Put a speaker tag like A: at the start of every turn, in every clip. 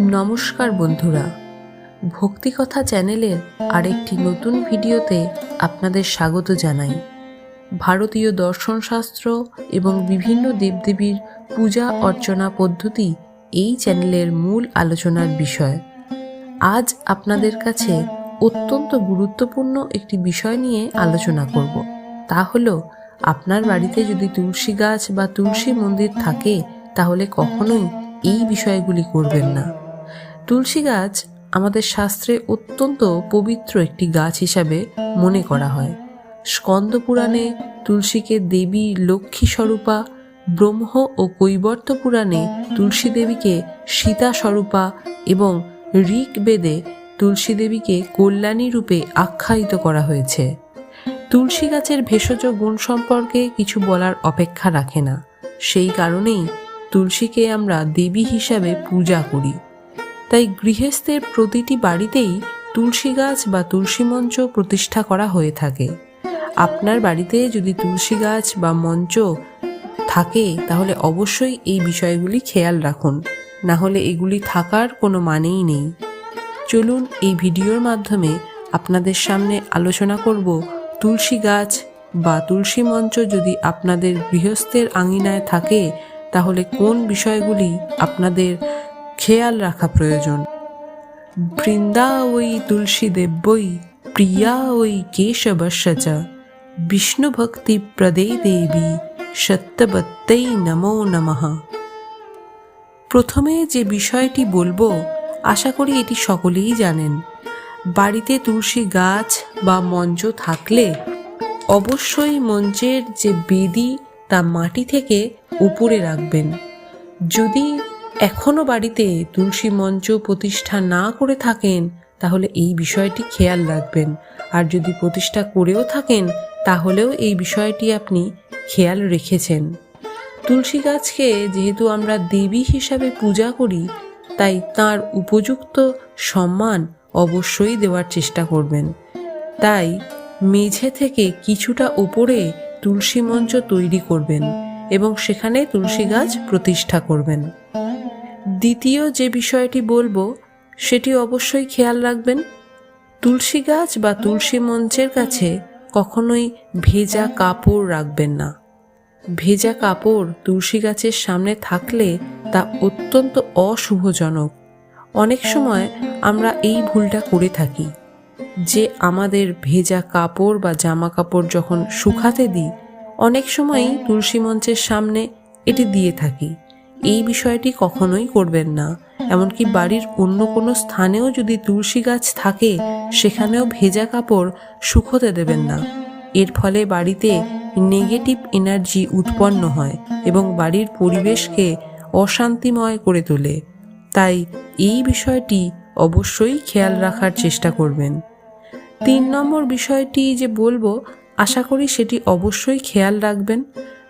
A: নমস্কার বন্ধুরা। ভক্তিকথা চ্যানেলের আরেকটি নতুন ভিডিওতে আপনাদের স্বাগত জানাই। ভারতীয় দর্শনশাস্ত্র এবং বিভিন্ন দেবদেবীর পূজা অর্চনা পদ্ধতি এই চ্যানেলের মূল আলোচনার বিষয়। আজ আপনাদের কাছে অত্যন্ত গুরুত্বপূর্ণ একটি বিষয় নিয়ে আলোচনা করব। তা হলো, আপনার বাড়িতে যদি তুলসী গাছ বা তুলসী মন্দির থাকে, তাহলে কখনোই এই বিষয়গুলি করবেন না। তুলসী গাছ আমাদের শাস্ত্রে অত্যন্ত পবিত্র একটি গাছ হিসাবে মনে করা হয়। স্কন্দ পুরাণে তুলসীকে দেবী লক্ষ্মী স্বরূপা ব্রহ্ম ও কৈবর্ত পুরাণে তুলসী দেবীকে সীতা স্বরূপা এবং ঋক বেদে তুলসী দেবীকে কল্যাণী রূপে আখ্যায়িত করা হয়েছে। তুলসী গাছের ভেষজ গুণ সম্পর্কে কিছু বলার অপেক্ষা রাখে না। সেই কারণেই তুলসীকে আমরা দেবী হিসাবে পূজা করি। তাই গৃহস্থের প্রতিটি বাড়িতেই তুলসী গাছ বা তুলসী মঞ্চ প্রতিষ্ঠা করা হয়ে থাকে। আপনার বাড়িতে যদি তুলসী গাছ বা মঞ্চ থাকে, তাহলে অবশ্যই এই বিষয়গুলি খেয়াল রাখুন। না হলে এগুলি থাকার কোনো মানেই নেই। চলুন এই ভিডিওর মাধ্যমে আপনাদের সামনে আলোচনা করব, তুলসী গাছ বা তুলসী মঞ্চ যদি আপনাদের গৃহস্থের আঙিনায় থাকে, তাহলে কোন বিষয়গুলি আপনাদের খেয়াল রাখা প্রয়োজন। বৃন্দা ওই তুলসী দেব্যই প্রিয়া ওই কেশবশ্যচ বিষ্ণু ভক্তি প্রদে দেবী সত্যবত্তৈ নমো নমঃ। প্রথমে যে বিষয়টি বলব, আশা করি এটি সকলেই জানেন। বাড়িতে তুলসী গাছ বা মঞ্চ থাকলে অবশ্যই মঞ্চের যে বেদি তা মাটি থেকে উপরে রাখবেন। যদি এখনও বাড়িতে তুলসী মঞ্চ প্রতিষ্ঠা না করে থাকেন, তাহলে এই বিষয়টি খেয়াল রাখবেন। আর যদি প্রতিষ্ঠা করেও থাকেন, তাহলেও এই বিষয়টি আপনি খেয়াল রেখেছেন। তুলসী গাছকে যেহেতু আমরা দেবী হিসাবে পূজা করি, তাই তার উপযুক্ত সম্মান অবশ্যই দেওয়ার চেষ্টা করবেন। তাই মেঝে থেকে কিছুটা ওপরে তুলসী মঞ্চ তৈরি করবেন এবং সেখানে তুলসী গাছ প্রতিষ্ঠা করবেন। দ্বিতীয় যে বিষয়টি বলব, সেটি অবশ্যই খেয়াল রাখবেন, তুলসী গাছ বা তুলসী মঞ্চের কাছে কখনোই ভেজা কাপড় রাখবেন না। ভেজা কাপড় তুলসী গাছের সামনে থাকলে তা অত্যন্ত অশুভজনক। অনেক সময় আমরা এই ভুলটা করে থাকি, যে আমাদের ভেজা কাপড় বা জামা কাপড় যখন শুকাতে দিই, অনেক সময়ই তুলসী মঞ্চের সামনে এটি দিয়ে থাকি। এই বিষয়টি কখনোই করবেন না। এমনকি বাড়ির অন্য কোনো স্থানেও যদি তুলসী গাছ থাকে, সেখানেও ভেজা কাপড় শুকোতে দেবেন না। এর ফলে বাড়িতে নেগেটিভ এনার্জি উৎপন্ন হয় এবং বাড়ির পরিবেশকে অশান্তিময় করে তোলে। তাই এই বিষয়টি অবশ্যই খেয়াল রাখার চেষ্টা করবেন। তিন নম্বর বিষয়টি যে বলব, আশা করি সেটি অবশ্যই খেয়াল রাখবেন।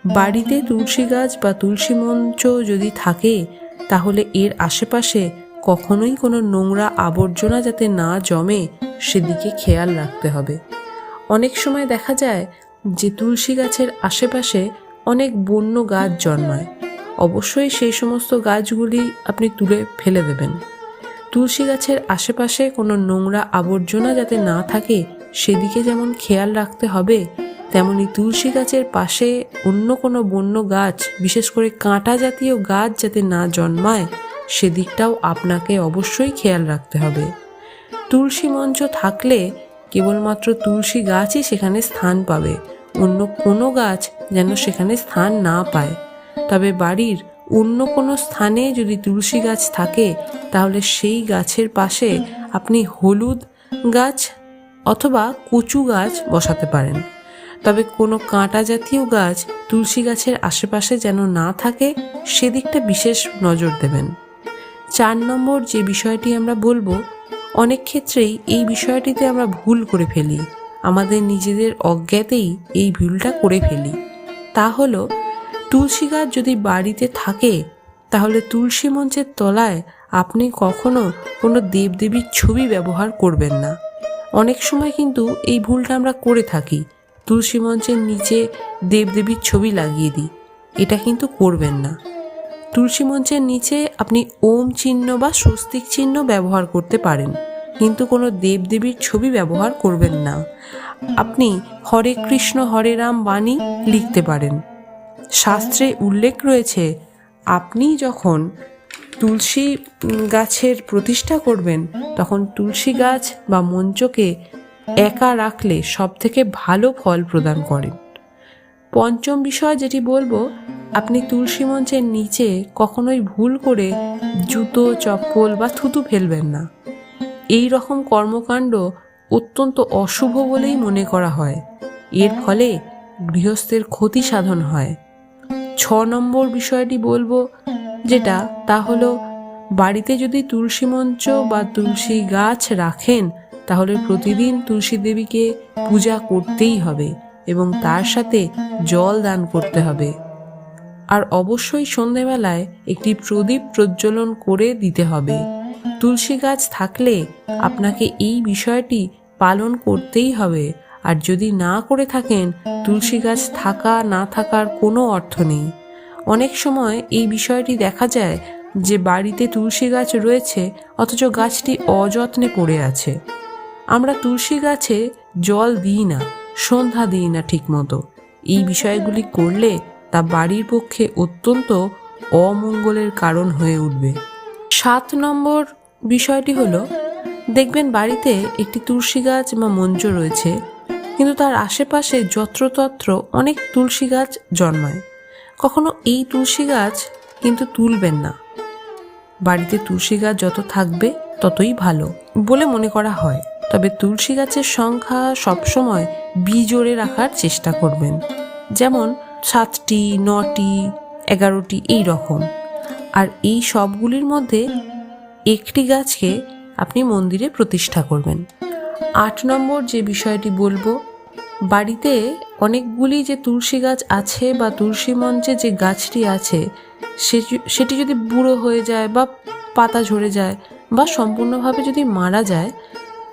A: বাড়িতে তুলসী গাছ বা তুলসী মঞ্চ যদি থাকে, তাহলে এর আশেপাশে কখনোই কোনো নোংরা আবর্জনা যাতে না জমে, সেদিকে খেয়াল রাখতে হবে। অনেক সময় দেখা যায় যে তুলসী গাছের আশেপাশে অনেক বন্য গাছ জন্মায়। অবশ্যই সেই সমস্ত গাছগুলি আপনি তুলে ফেলে দেবেন। তুলসী গাছের আশেপাশে কোনো নোংরা আবর্জনা যাতে না থাকে, সেদিকে যেমন খেয়াল রাখতে হবে তেমনি তুলসী গাছের পাশে অন্য কোনো বন্য গাছ, বিশেষ করে কাঁটা জাতীয় গাছ যাতে না জন্মায়, সেদিকটাও আপনাকে অবশ্যই খেয়াল রাখতে হবে। তুলসী মঞ্চ থাকলে কেবলমাত্র তুলসী গাছই সেখানে স্থান পাবে, অন্য কোনো গাছ যেন সেখানে স্থান না পায়। তবে বাড়ির অন্য কোনো স্থানে যদি তুলসী গাছ থাকে, তাহলে সেই গাছের পাশে আপনি হলুদ গাছ অথবা কচু গাছ বসাতে পারেন। তবে কোনো কাঁটা জাতীয় গাছ তুলসী গাছের আশেপাশে যেন না থাকে, সেদিকটা বিশেষ নজর দেবেন। চার নম্বর যে বিষয়টি আমরা বলব, অনেক ক্ষেত্রেই এই বিষয়টিতে আমরা ভুল করে ফেলি। আমাদের নিজেদের অজ্ঞাতেই এই ভুলটা করে ফেলি। তা হলো, তুলসী গাছ যদি বাড়িতে থাকে, তাহলে তুলসী মঞ্চের তলায় আপনি কখনো কোনো দেবদেবীর ছবি ব্যবহার করবেন না। অনেক সময় কিন্তু এই ভুলটা আমরা করে থাকি। তুলসী মঞ্চের নিচে দেবদেবীর ছবি লাগিয়ে দিই। এটা কিন্তু করবেন না। তুলসী মঞ্চের নিচে আপনি ওম চিহ্ন বা স্বস্তিক চিহ্ন ব্যবহার করতে পারেন, কিন্তু কোনো দেবদেবীর ছবি ব্যবহার করবেন না। আপনি হরে কৃষ্ণ, হরে রাম বাণী লিখতে পারেন। শাস্ত্রে উল্লেখ রয়েছে, আপনি যখন তুলসী গাছের প্রতিষ্ঠা করবেন, তখন তুলসী গাছ বা মঞ্চকে একা রাখলে সব থেকে ভালো ফল প্রদান করেন। পঞ্চম বিষয় যেটি বলব, আপনি তুলসী মঞ্চের নিচে কখনোই ভুল করে জুতো, চপ্পল বা থুতু ফেলবেন না। এই রকম কর্মকাণ্ড অত্যন্ত অশুভ বলেই মনে করা হয়। এর ফলে গৃহস্থের ক্ষতি সাধন হয়। ছ নম্বর বিষয়টি বলব, যেটা তা হলো, বাড়িতে যদি তুলসী মঞ্চ বা তুলসী গাছ রাখেন তাহলে প্রতিদিন তুলসী দেবীকে পূজা করতেই হবে এবং তার সাথে জল দান করতে হবে। আর অবশ্যই সন্ধেবেলায় একটি প্রদীপ প্রজ্বলন করে দিতে হবে। তুলসী গাছ থাকলে আপনাকে এই বিষয়টি পালন করতেই হবে। আর যদি না করে থাকেন, তুলসী গাছ থাকা, না থাকার কোনো অর্থ নেই। অনেক সময় এই বিষয়টি দেখা যায় যে বাড়িতে তুলসী গাছ রয়েছে, অথচ গাছটি অযত্নে পড়ে আছে। আমরা তুলসী গাছে জল দিই না, সন্ধ্যা দিই না ঠিকমতো। এই বিষয়গুলি করলে তা বাড়ির পক্ষে অত্যন্ত অমঙ্গলের কারণ হয়ে উঠবে। সাত নম্বর বিষয়টি হলো, দেখবেন বাড়িতে একটি তুলসী গাছ বা মঞ্চ রয়েছে, কিন্তু তার আশেপাশে যত্রতত্র অনেক তুলসী গাছ জন্মায়। কখনো এই তুলসী গাছ কিন্তু তুলবেন না। বাড়িতে তুলসী গাছ যত থাকবে ততই ভালো বলে মনে করা হয়। তবে তুলসী গাছের সংখ্যা সবসময় বিজোড়ে রাখার চেষ্টা করবেন। যেমন সাতটি, নটি, এগারোটি এই রকম। আর এই সবগুলির মধ্যে একটি গাছকে আপনি মন্দিরে প্রতিষ্ঠা করবেন। আট নম্বর যে বিষয়টি বলব, বাড়িতে অনেকগুলি যে তুলসী গাছ আছে বা তুলসী মঞ্চে যে গাছটি আছে, সেটি যদি বুড়ো হয়ে যায় বা পাতা ঝরে যায় বা সম্পূর্ণভাবে যদি মারা যায়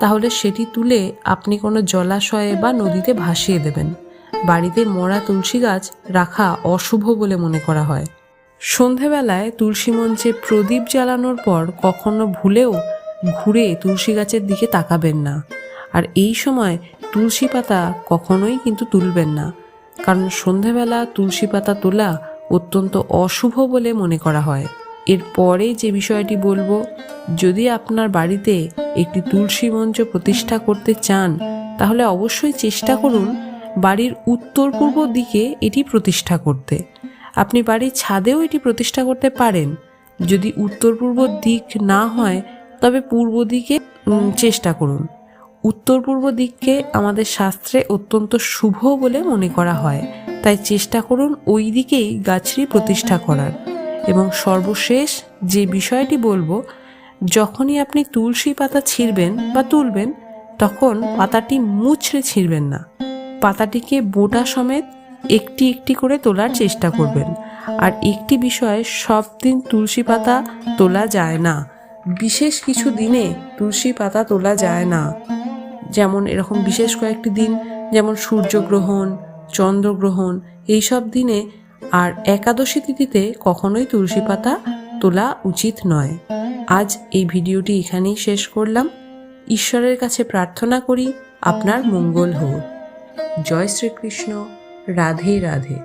A: তাহলে সেটি তুলে আপনি কোনো জলাশয়ে বা নদীতে ভাসিয়ে দেবেন। বাড়িতে মরা তুলসী গাছ রাখা অশুভ বলে মনে করা হয়। সন্ধেবেলায় তুলসী মঞ্চে প্রদীপ জ্বালানোর পর কখনো ভুলেও ঘুরে তুলসী গাছের দিকে তাকাবেন না। আর এই সময় তুলসী পাতা কখনোই কিন্তু তুলবেন না। কারণ সন্ধেবেলা তুলসী পাতা তোলা অত্যন্ত অশুভ বলে মনে করা হয়। এরপরে যে বিষয়টি বলব, যদি আপনার বাড়িতে একটি তুলসী মঞ্চ প্রতিষ্ঠা করতে চান, তাহলে অবশ্যই চেষ্টা করুন বাড়ির উত্তর পূর্ব দিকে এটি প্রতিষ্ঠা করতে। আপনি বাড়ির ছাদেও এটি প্রতিষ্ঠা করতে পারেন। যদি উত্তর পূর্ব দিক না হয়, তবে পূর্ব দিকে চেষ্টা করুন। উত্তর পূর্ব দিককে আমাদের শাস্ত্রে অত্যন্ত শুভ বলে মনে করা হয়। তাই চেষ্টা করুন ওই দিকেই গাছটি প্রতিষ্ঠা করার। এবং সর্বশেষ যে বিষয়টি বলব, যখনই আপনি তুলসী পাতা ছিঁড়বেন বা তুলবেন, তখন পাতাটি মুছড়ে ছিঁড়বেন না। পাতাটিকে বোটা সমেত একটি একটি করে তোলার চেষ্টা করবেন। আর একটি বিষয়ে সব দিন তুলসী পাতা তোলা যায় না। বিশেষ কিছু দিনে তুলসী পাতা তোলা যায় না। যেমন এরকম বিশেষ কয়েকটি দিন, যেমন সূর্যগ্রহণ, চন্দ্রগ্রহণ, এইসব দিনে আর একাদশী তিথিতে কখনোই তুলসী পাতা তোলা উচিত নয়। আজ এই ভিডিওটি এখানেই শেষ করলাম। ঈশ্বরের কাছে প্রার্থনা করি, আপনার মঙ্গল হোক। জয় শ্রীকৃষ্ণ। রাধে রাধে।